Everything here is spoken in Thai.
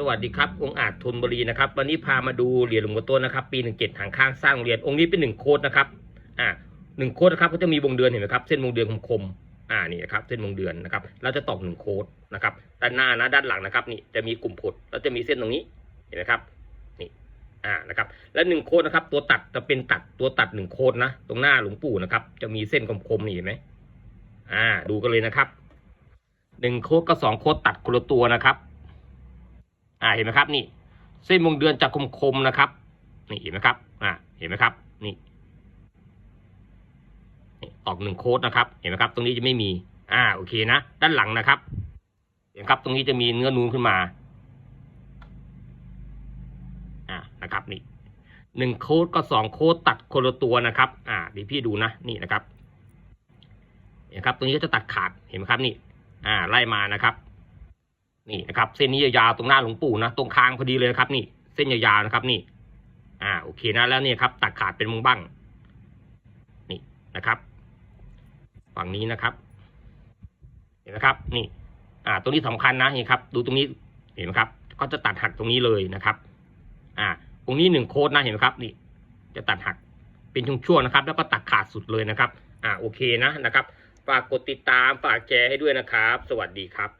สวัสดีครับองค์อาจทนบุรีนะครับวันนี้พามาดูเหรียญหลวงปู่โตนะครับ ปีหนึ่งเจ็ดหางข้างสร้างเหรียญองค์นี้เป็นหนึ่งโคดนะครับอ่าหนึ่งโคดนะครับก็จะมีวงเดือนเห็นไหมครับเส้นวงเดือนคมๆอ่านี่นะครับเส้นวงเดือนนะครับเราจะตอกหนึ่งโคดนะครับด้านหน้านะด้านหลังนะครับนี่จะมีกลุ่มผดแล้วจะมีเส้นตรงนี้เห็นไหมครับนี่อ่านะครับและหนึ่งโคดนะครับตัวตัดจะเป็นตัดตัวตัดหนึ่งโคดนะ ตรงหน้าหลวงปู่นะครับจะมีเส้นคมๆนี่เห็นไหมอ่าดูกันเลยนะครับหนึ่งโคดกับสองโคดตัดคนละตัวนะครับ อ่าเห็นไหมครับนี่ เส้นวงเดือนจะคมๆนะครับ นี่เห็นไหมครับอ่าเห็นไหมครับนี่นี่ออกหนึ่งโค้ดนะครับ เห็นไหมครับ ตรงนี้จะไม่มี อ่าโอเคนะ ด้านหลังนะครับ เห็นครับ ตรงนี้จะมีเนื้อนูนขึ้นมา อ่านะครับ นี่หนึ่งโค้ดก็สองโค้ดตัดคนละตัวนะครับ อ่าเดี๋ยวพี่ดูนะนี่นะครับเห็นครับ ตรงนี้ก็จะตัดขาดเห็นไหมครับนี่ อ่าไล่มานะครับ นี่นะครับ เส้นนี้ยาวๆตรงหน้าหลวงปู่นะตรงคางพอดีเลยครับนี่ เส้นยาวๆนะครับนี่ อ่าโอเคนะแล้วเนี่ยครับ ตัดขาดเป็นมุงบ้างนี่นะครับฝั่งนี้นะครับ เห็นไหมครับ นี่ อ่า ตรงนี้สำคัญนะนี่ครับ ดูตรงนี้เห็นไหมครับ ก็จะตัดหักตรงนี้เลยนะครับ อ่าตรงนี้หนึ่งโคดนะเห็นไหมครับ นี่ จะตัดหักเป็นช่วงๆนะครับ แล้วก็ตัดขาดสุดเลยนะครับ อ่าโอเคนะนะครับฝากกดติดตามฝากแชร์ให้ด้วยนะครับ สวัสดีครับ